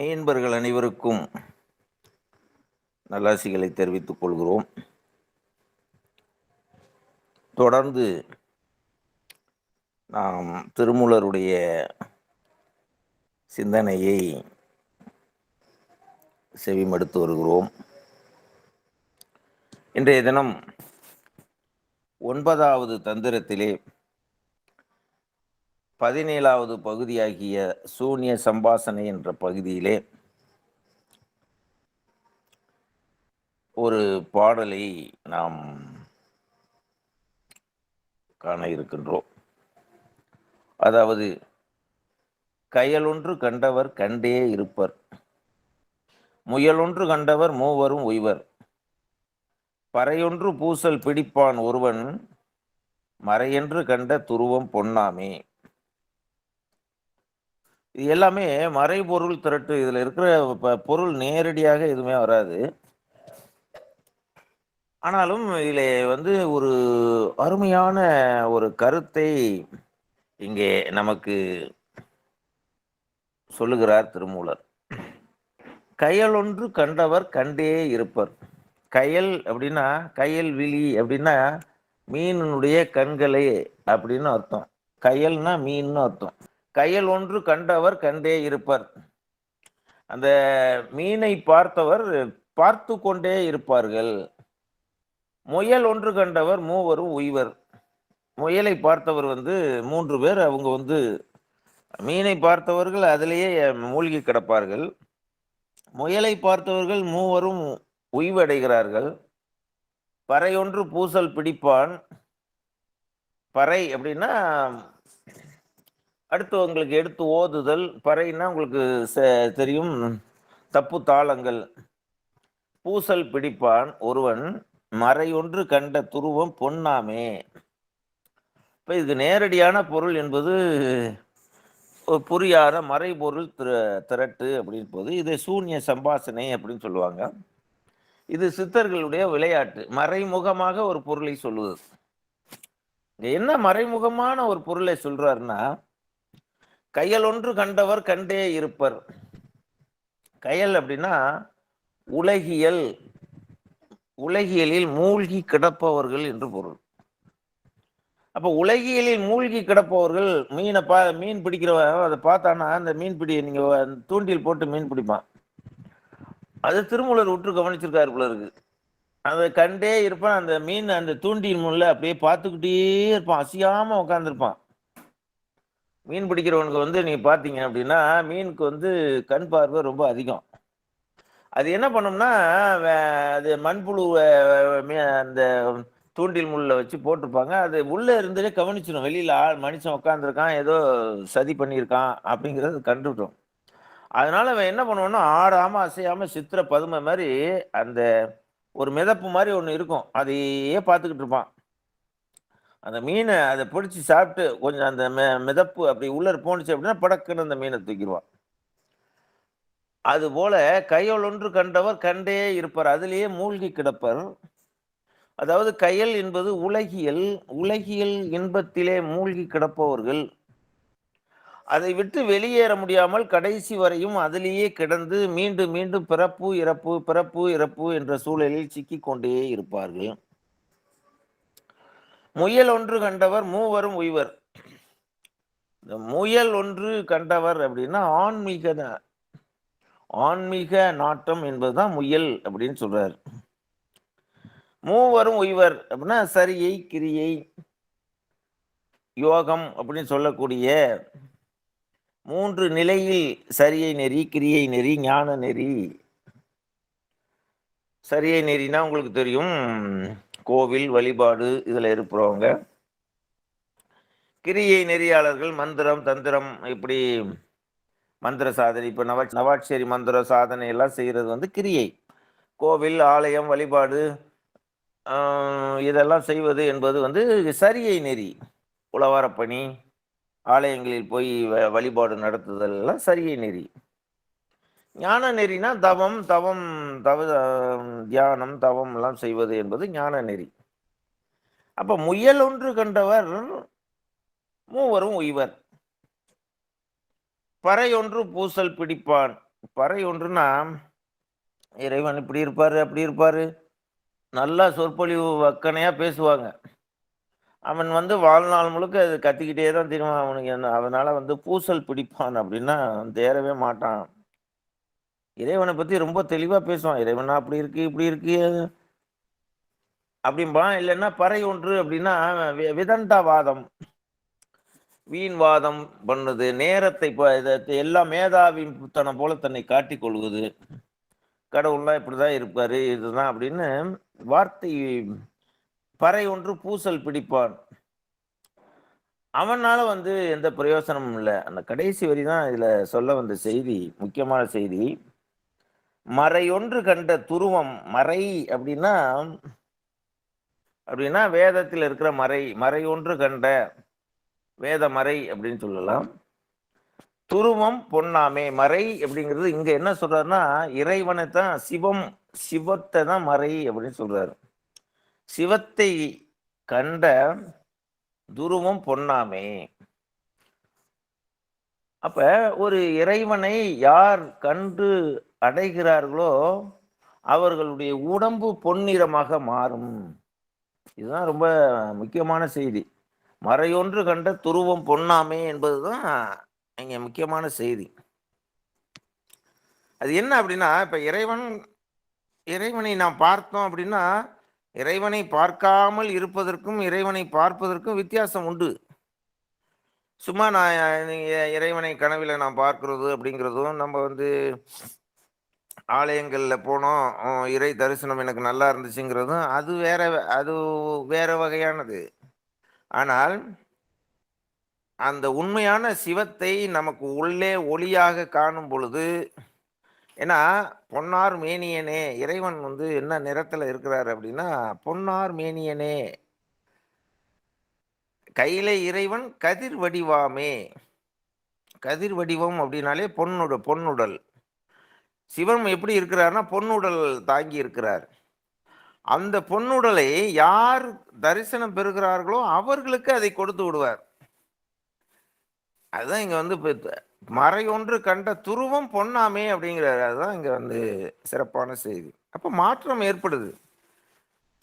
மெய்யன்பர்கள் அனைவருக்கும் நல்லாசிகளை தெரிவித்துக் கொள்கிறோம். தொடர்ந்து நாம் திருமூலருடைய சிந்தனையை செவிமடுத்து வருகிறோம். இன்றைய தினம் ஒன்பதாவது தந்திரத்திலே பதினேழாவது பகுதியாகிய சூன்ய சம்பாசனை என்ற பகுதியிலே ஒரு பாடலை நாம் காண இருக்கின்றோம். அதாவது கையலொன்று கண்டவர் கண்டே இருப்பர். முயலொன்று கண்டவர் மூவரும் உய்வர். பறையொன்று பூசல் பிடிப்பான் ஒருவன். மறையென்று கண்ட துருவம் பொன்னாமே. இது எல்லாமே மறைபொருள் திரட்டு. இதுல இருக்கிற ப- பொருள் நேரடியாக எதுவுமே வராது. ஆனாலும் இதிலே வந்து ஒரு அருமையான ஒரு கருத்தை இங்கே நமக்கு சொல்லுகிறார் திருமூலர். கயலொன்று கண்டவர் கண்டே இருப்பர். கயல் அப்படின்னா கயல் விழி அப்படின்னா மீனினுடைய கண்களே அப்படின்னு அர்த்தம். கயல்னா மீன்னு அர்த்தம். கையல் ஒன்று கண்டவர் கண்டே இருப்பர். அந்த மீனை பார்த்தவர் பார்த்து கொண்டே இருப்பார்கள். முயல் ஒன்று கண்டவர் மூவரும் உய்வர். முயலை பார்த்தவர் வந்து மூன்று பேர் அவங்க வந்து மீனை பார்த்தவர்கள் அதிலேயே மூழ்கி கிடப்பார்கள். முயலை பார்த்தவர்கள் மூவரும் உய்வடைகிறார்கள். பறை ஒன்று பூசல் பிடிப்பான். பறை அப்படின்னா அடுத்து உங்களுக்கு எடுத்து ஓதுதல் பறைன்னா உங்களுக்கு தெரியும். தப்பு தாளங்கள். பூசல் பிடிப்பான் ஒருவன் மறையொன்று கண்ட துருவம் பொன்னாமே. இப்போ இதுக்கு நேரடியான பொருள் என்பது புரியாத மறைபொருள் திர திரட்டு அப்படின்னு போது இதை சூன்ய சம்பாசனை அப்படின்னு சொல்லுவாங்க. இது சித்தர்களுடைய விளையாட்டு. மறைமுகமாக ஒரு பொருளை சொல்லுவது. என்ன மறைமுகமான ஒரு பொருளை சொல்றாருன்னா கையல் ஒன்று கண்டவர் கண்டே இருப்பர். கையல் அப்படின்னா உலகியல் உலகியலில் மூழ்கி கிடப்பவர்கள் என்று பொருள். அப்ப உலகியலில் மூழ்கி கிடப்பவர்கள் மீனை பா மீன் பிடிக்கிறவன் அதை பார்த்தானா அந்த மீன் பிடி நீங்க தூண்டில் போட்டு மீன் பிடிப்பான். அது திருமூலர் உற்று கவனிச்சிருக்காரு போல இருக்கு. அதை கண்டே இருப்பான். அந்த மீன் அந்த தூண்டில் முள்ள அப்படியே பார்த்துக்கிட்டே இருப்பான். அசையாம உட்காந்துருப்பான் மீன் பிடிக்கிறவனுக்கு வந்து நீங்க பாத்தீங்க அப்படின்னா மீனுக்கு வந்து கண் பார்வை ரொம்ப அதிகம். அது என்ன பண்ணும்னா வே- அது மண்புழுவை அந்த தூண்டில் முள்ள வச்சு போட்டிருப்பாங்க. அது உள்ள இருந்தே கவனிச்சிடும் வெளியில ஆள் மனுஷன் உட்காந்துருக்கான் ஏதோ சதி பண்ணியிருக்கான் அப்படிங்கறது கண்டுவிட்டோம் அதனால அவன் என்ன பண்ணுவான்னா ஆடாம அசையாம சித்திர பதுமை மாதிரி அந்த ஒரு மிதப்பு மாதிரி ஒன்று இருக்கும். அதையே பார்த்துக்கிட்டு இருப்பான். அந்த மீனை அதை பிடிச்சி சாப்பிட்டு கொஞ்சம் அந்த மெ மிதப்பு அப்படி உள்ள போணுச்சு அப்படின்னா படக்குன்னு அந்த மீனை தூக்கிடுவான். அதுபோல கையல் ஒன்று கண்டவர் கண்டே இருப்பார். அதிலேயே மூழ்கி கிடப்பர். அதாவது கையல் என்பது உலகியல் உலகியல் இன்பத்திலே மூழ்கி கிடப்பவர்கள். அதை விட்டு வெளியேற முடியாமல் கடைசி வரையும் அதிலேயே கிடந்து மீண்டும் மீண்டும் பிறப்பு இறப்பு பிறப்பு இறப்பு என்ற சூழலில் சிக்கிக்கொண்டே இருப்பார்கள். முயல் ஒன்று கண்டவர் மூவரும் உய்வர். இந்த முயல் ஒன்று கண்டவர் அப்படின்னா ஆன்மீக ஆன்மீக நாட்டம் என்பதுதான் முயல் அப்படின்னு சொல்றாரு. மூவரும் உய்வர் அப்படின்னா சரியை கிரியை யோகம் அப்படின்னு சொல்லக்கூடிய மூன்று நிலையில் சரியை நெறி கிரியை நெறி ஞான நெறி. சரியை நெறினா உங்களுக்கு தெரியும். கோவில் வழிபாடு இதில் இருக்கிறவங்க கிரியை நெறியாளர்கள் மந்திரம் தந்திரம் இப்படி மந்திர சாதனை இப்போ நவ நவாட்சேரி மந்திர சாதனை எல்லாம் செய்கிறது வந்து கிரியை. கோவில் ஆலயம் வழிபாடு இதெல்லாம் செய்வது என்பது வந்து சரியை நெறி உழவாரப்பணி ஆலயங்களில் போய் வ- வழிபாடு நடத்துதல் எல்லாம் சரியை நெறி. ஞான நெறினா தவம் தவம் தவ தியானம் தவம் எல்லாம் செய்வது என்பது ஞான நெறி அப்ப முயல் ஒன்று கண்டவர் மூவரும் உய்வர். ஒன்று பூசல் பிடிப்பான். பறை ஒன்றுனா இறைவன் இப்படி இருப்பாரு அப்படி இருப்பாரு. நல்லா சொற்பொழிவு வக்கனையாக பேசுவாங்க. அவன் வந்து வாழ்நாள் முழுக்க அது கத்திக்கிட்டே தான் திரும்ப அவனுக்கு அதனால் அதனால வந்து பூசல் பிடிப்பான் அப்படின்னா தேரவே மாட்டான். இறைவனை பத்தி ரொம்ப தெளிவா பேசுவான். இறைவனா அப்படி இருக்கு இப்படி இருக்கு. அப்படிம்பான் இல்லைன்னா பறை ஒன்று அப்படின்னா வி- விதண்டாவாதம். வீண்வாதம் பண்ணுது. நேரத்தை ப- எல்லாம் மேதாவின் புத்தனம் போல தன்னை காட்டிக் கொள்வது. கடவுள்லாம் இப்படிதான் இருப்பாரு இதுதான் அப்படின்னு வார்த்தை பறை ஒன்று பூசல் பிடிப்பான். அவனால வந்து எந்த பிரயோசனமும் இல்லை. அந்த கடைசி வரி தான் இதுல சொல்ல வந்த செய்தி முக்கியமான செய்தி. மறையொன்று கண்ட துருவம் மறை அப்படின்னா அப்படின்னா வேதத்தில் இருக்கிற மறை மறையொன்று கண்ட வேத மறை அப்படின்னு சொல்லலாம். துருவம் பொன்னாமே மறை அப்படிங்கிறது இங்க என்ன சொல்றாருன்னா இறைவனை தான் சிவம் சிவத்தை தான் மறை அப்படின்னு சொல்றாரு. சிவத்தை கண்ட துருவம் பொன்னாமே. அப்ப ஒரு இறைவனை யார் கண்டு அடைகிறார்களோ அவர்களுடைய உடம்பு பொன்னிறமாக மாறும். இதுதான் ரொம்ப முக்கியமான செய்தி. மறையொன்று கண்ட துருவம் பொன்னாமே என்பதுதான் இங்க முக்கியமான செய்தி. அது என்ன அப்படின்னா இப்ப இறைவன் இறைவனை நாம் பார்த்தோம் அப்படின்னா இறைவனை பார்க்காமல் இருப்பதற்கும் இறைவனை பார்ப்பதற்கும் வித்தியாசம் உண்டு. சும்மா நான் இறைவனை கனவில் நான் பார்க்கறது அப்படிங்கிறதும் நம்ம வந்து ஆலயங்களில் போனோம். இறை தரிசனம் எனக்கு நல்லா இருந்துச்சுங்கிறதும் அது வேற அது வேற வகையானது. ஆனால் அந்த உண்மையான சிவத்தை நமக்கு உள்ளே ஒளியாக காணும் பொழுது ஏன்னா பொன்னார் மேனியனே இறைவன் வந்து என்ன நிறத்தில் இருக்கிறார் அப்படின்னா பொன்னார் மேனியனே கையில இறைவன் கதிர் வடிவாமே. கதிர் வடிவம் அப்படின்னாலே பொன்னுட பொன்னுடல். சிவன் எப்படி இருக்கிறார்னா பொன்னுடல் தாங்கி இருக்கிறார். அந்த பொன்னுடலை யார் தரிசனம் பெறுகிறார்களோ அவர்களுக்கு அதை கொடுத்து விடுவார். அதுதான் இங்கே வந்து இப்போ மறை ஒன்று கண்ட துருவம் பொன்னாமே அப்படிங்கிறாரு. அதுதான் இங்கே வந்து சிறப்பான செய்தி. அப்போ மாற்றம் ஏற்படுது.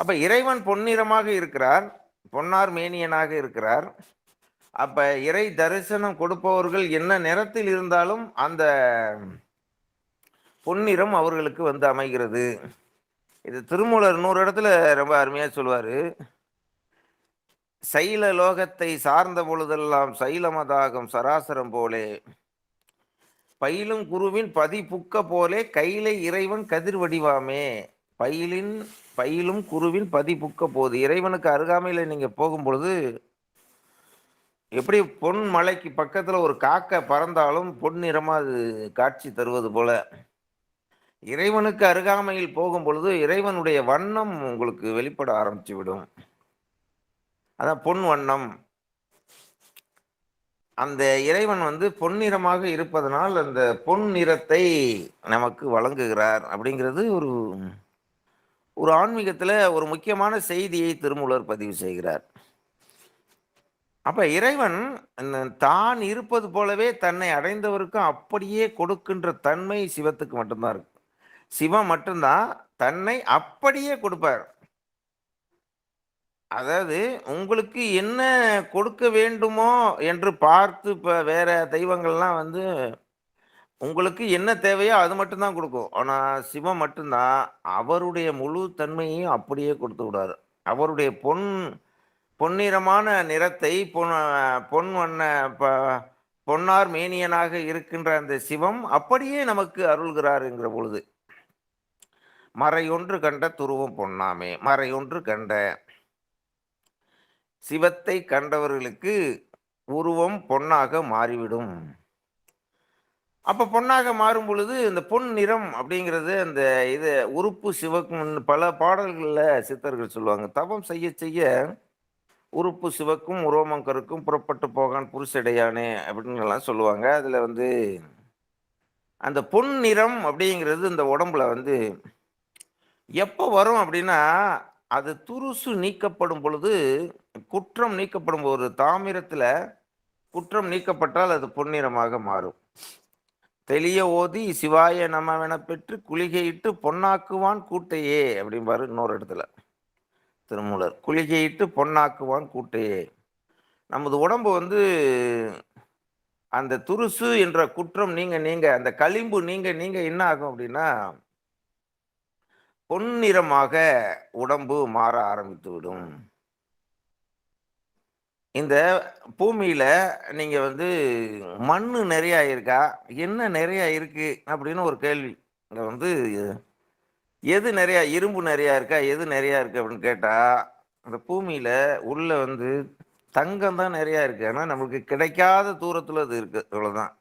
அப்போ இறைவன் பொன்னிறமாக இருக்கிறார். பொன்னார் மேனியனாக இருக்கிறார். அப்போ இறை தரிசனம் கொடுப்பவர்கள் என்ன நிறத்தில் இருந்தாலும் அந்த பொன்னிறம் அவர்களுக்கு வந்து அமைகிறது. இது திருமூலர் நூறு இடத்துல ரொம்ப அருமையாக சொல்லுவார் சைல லோகத்தை சார்ந்த பொழுதெல்லாம் சைலமதாகம் சராசரம் போலே. பயிலும் குருவின் பதி புக்க போலே கையிலை இறைவன் கதிர் வடிவாமே. பயிலின் பயிலும் குருவின் பதி புக்க போது. இறைவனுக்கு அருகாமையில் நீங்கள் போகும் பொழுது எப்படி பொன் மலைக்கு பக்கத்தில் ஒரு காக்கை பறந்தாலும் பொன் நிறமாக அது காட்சி தருவது போல. இறைவனுக்கு அருகாமையில் போகும் பொழுது இறைவனுடைய வண்ணம் உங்களுக்கு வெளிப்பட ஆரம்பிச்சு விடும் அதான் பொன் வண்ணம். அந்த இறைவன் வந்து பொன்னிறமாக இருப்பதனால் அந்த பொன் நிறத்தை நமக்கு வழங்குகிறார் அப்படிங்கிறது ஒரு ஒரு ஆன்மீகத்தில் ஒரு முக்கியமான செய்தியை திருமூலர் பதிவு செய்கிறார். அப்போ இறைவன் இந்த தான் இருப்பது போலவே தன்னை அடைந்தவருக்கும் அப்படியே கொடுக்கின்ற தன்மை சிவத்துக்கு மட்டும்தான் இருக்கு. சிவம் மட்டும்தான் தன்னை அப்படியே கொடுப்பார். அதாவது உங்களுக்கு என்ன கொடுக்க வேண்டுமோ என்று பார்த்து இப்போ வேற தெய்வங்கள்லாம் வந்து உங்களுக்கு என்ன தேவையோ அது மட்டும்தான் கொடுக்கும். ஆனால் சிவம் மட்டும்தான் அவருடைய முழு தன்மையையும் அப்படியே கொடுத்து விடுவார். அவருடைய பொன் பொன்னிறமான நிறத்தை பொன் பொன் வண்ண பொன்னார் மேனியனாக இருக்கின்ற அந்த சிவம் அப்படியே நமக்கு அருள்கிறாருங்கிற பொழுது. மறையொன்று கண்ட துருவம் பொன்னாமே மறையொன்று கண்ட சிவத்தை கண்டவர்களுக்கு உருவம் பொன்னாக மாறிவிடும். அப்ப பொன்னாக மாறும் பொழுது இந்த பொன் நிறம் அப்படிங்கிறது அந்த இது உறுப்பு சிவக்கும் பல பாடல்களில் சித்தர்கள் சொல்லுவாங்க. தவம் செய்ய செய்ய உறுப்பு சிவக்கும் உருவமம் கருக்கும் புறப்பட்டு போகான் புருஷடையானே அப்படின்னு எல்லாம் சொல்லுவாங்க. அதில் வந்து அந்த பொன் நிறம் அப்படிங்கிறது இந்த உடம்புல வந்து எப்போ வரும் அப்படின்னா அது துருசு நீக்கப்படும் பொழுது குற்றம் நீக்கப்படும் ஒரு தாமிரத்தில் குற்றம் நீக்கப்பட்டால் அது பொன்னிறமாக மாறும். தெளிய ஓதி சிவாய நமவென பெற்று குளிகையிட்டு பொன்னாக்குவான் கூட்டையே அப்படிம்பாரு இன்னொரு இடத்துல. திருமூலர் குளிகையிட்டு பொன்னாக்குவான் கூட்டையே. நமது உடம்பு வந்து அந்த துருசு என்ற குற்றம் நீங்க நீங்க அந்த களிம்பு நீங்க நீங்க என்ன ஆகும் அப்படின்னா பொன்னிறமாக உடம்பு மாற ஆரம்பித்து விடும் இந்த பூமியில நீங்க வந்து மண்ணு நிறைய இருக்கா என்ன நிறைய இருக்கு? அப்படின்னு ஒரு கேள்வி. இங்க வந்து எது நிறைய இரும்பு நிறைய இருக்கா? எது நிறைய இருக்கு? அப்படின்னு கேட்டா அந்த பூமியில உள்ள வந்து தங்கம் தான் நிறைய இருக்கு. ஆனா நமக்கு கிடைக்காத தூரத்துல அது இருக்கு. அவ்வளவுதான்.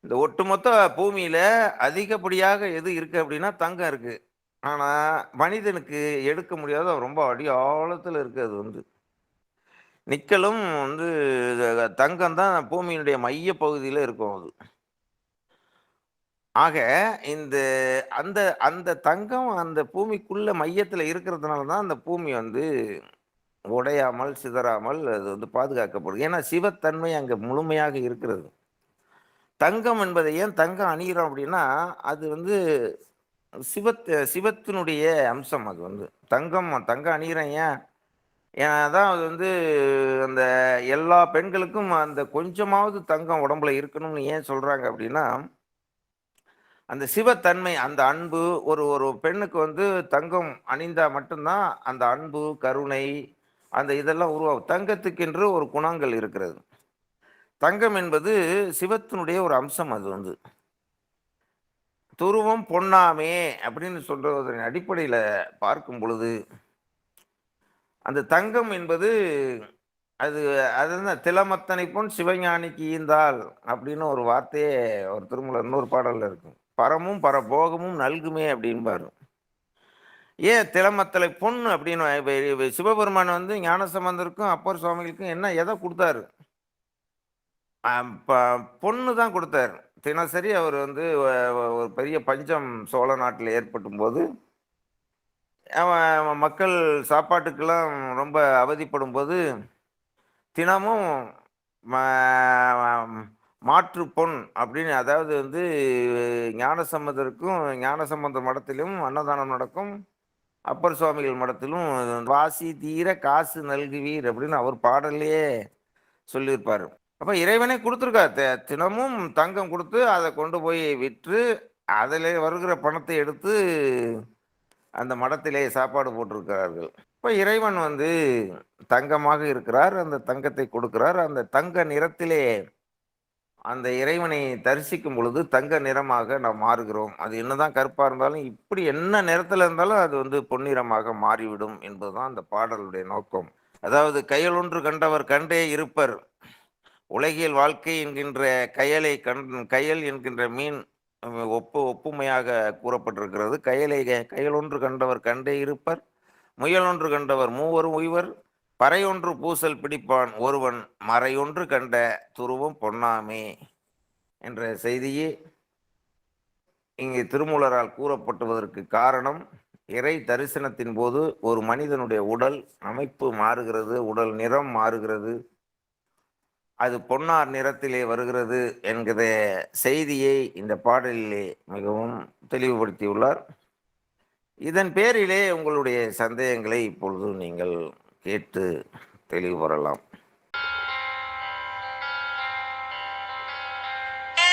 இந்த ஒட்டுமொத்த பூமியில அதிகப்படியாக எது இருக்கு அப்படின்னா தங்கம் இருக்கு. ஆனா மனிதனுக்கு எடுக்க முடியாத ரொம்ப அடி ஆழத்துல இருக்கு அது வந்து. நிக்கலும் வந்து தங்கம் தான் பூமியினுடைய மைய பகுதியில் இருக்கும் அது. ஆக இந்த அந்த அந்த தங்கம் அந்த பூமிக்குள்ள மையத்துல இருக்கிறதுனால தான் அந்த பூமி வந்து உடையாமல் சிதறாமல் அது வந்து பாதுகாக்கப்படுது. ஏன்னா சிவத்தன்மை அங்க முழுமையாக இருக்கிறது. தங்கம் என்பதை ஏன் தங்கம் அணிகிறோம் அப்படின்னா அது வந்து சிவத் சிவத்தினுடைய அம்சம் அது வந்து. தங்கம் தங்கம் அணிகிறேன் ஏன்? ஏன்னா தான் அது வந்து அந்த எல்லா பெண்களுக்கும் அந்த கொஞ்சமாவது தங்கம் உடம்புல இருக்கணும்னு ஏன் சொல்கிறாங்க அப்படின்னா அந்த சிவத்தன்மை அந்த அன்பு ஒரு ஒரு பெண்ணுக்கு வந்து தங்கம் அணிந்தால் மட்டும்தான் அந்த அன்பு கருணை அந்த இதெல்லாம் உருவாகும். தங்கத்துக்கென்று ஒரு குணங்கள் இருக்கிறது. தங்கம் என்பது சிவத்தினுடைய ஒரு அம்சம் அது வந்து. துருவம் பொன்னாமே அப்படின்னு சொல்றதன் அடிப்படையில் பார்க்கும் பொழுது அந்த தங்கம் என்பது அது அதுதான் திலமத்தனை பொன் சிவஞானிக்கு ஈந்தால் அப்படின்னு ஒரு வார்த்தையே ஒரு திருமலை இன்னொரு பாடலில் இருக்கும் பரமும் பரபோகமும் நல்குமே அப்படின்பாரு. ஏன் திலமத்தலை பொன் அப்படின்னு இப்போ சிவபெருமான் வந்து ஞானசம்பந்தருக்கும் அப்பர் சுவாமிகளுக்கும் என்ன எதை கொடுத்தாரு? பொண்ணு தான் கொடுத்தாரு. தினசரி அவர் வந்து ஒரு பெரிய பஞ்சம் சோழ நாட்டில் ஏற்பட்டும் போது அவன் மக்கள் சாப்பாட்டுக்கெல்லாம் ரொம்ப அவதிப்படும் போது தினமும் மாற்று பொன் அப்படின்னு அதாவது வந்து ஞானசம்பந்தருக்கும் ஞானசம்பந்த மடத்திலும் அன்னதானம் நடக்கும் அப்பர் சுவாமிகள் மடத்திலும் வாசி தீர காசு நல்குவீர் அப்படின்னு அவர் பாடல்லையே சொல்லியிருப்பார். அப்ப இறைவனே கொடுத்துருக்காரு. தினமும் தங்கம் கொடுத்து அதை கொண்டு போய் விற்று அதில் வருகிற பணத்தை எடுத்து அந்த மடத்திலே சாப்பாடு போட்டிருக்கிறார்கள். இப்போ இறைவன் வந்து தங்கமாக இருக்கிறார். அந்த தங்கத்தை கொடுக்கிறார். அந்த தங்க நிறத்திலே அந்த இறைவனை தரிசிக்கும் பொழுது தங்க நிறமாக நாம் மாறுகிறோம். அது என்னதான் கருப்பாக இருந்தாலும் இப்படி என்ன நிறத்தில் இருந்தாலும் அது வந்து பொன்னிறமாக மாறிவிடும் என்பதுதான் அந்த பாடலுடைய நோக்கம். அதாவது கையலொன்று கண்டவர் கண்டே இருப்பர். உலகியல் வாழ்க்கை என்கின்ற கயலை கண் கயல் என்கின்ற மீன் ஒப்பு ஒப்புமையாக கூறப்பட்டிருக்கிறது. கயலை கையலொன்று கண்டவர் கண்டே இருப்பர் முயலொன்று கண்டவர் மூவரும் உய்வர் பறையொன்று பூசல் பிடிப்பான் ஒருவன் மறையொன்று கண்ட துருவம் பொன்னாமே என்ற செய்தியே இங்கே திருமூலரால் கூறப்பட்டுவதற்கு காரணம் இறை தரிசனத்தின் போது ஒரு மனிதனுடைய உடல் அமைப்பு மாறுகிறது உடல் நிறம் மாறுகிறது அது பொன்னார் நிறத்திலே வருகிறது என்கிற செய்தியை இந்த பாடலிலே மிகவும் தெளிவுபடுத்தியுள்ளார். இதன் பேரிலே உங்களுடைய சந்தேகங்களை இப்பொழுது நீங்கள் கேட்டு தெளிவு பெறலாம்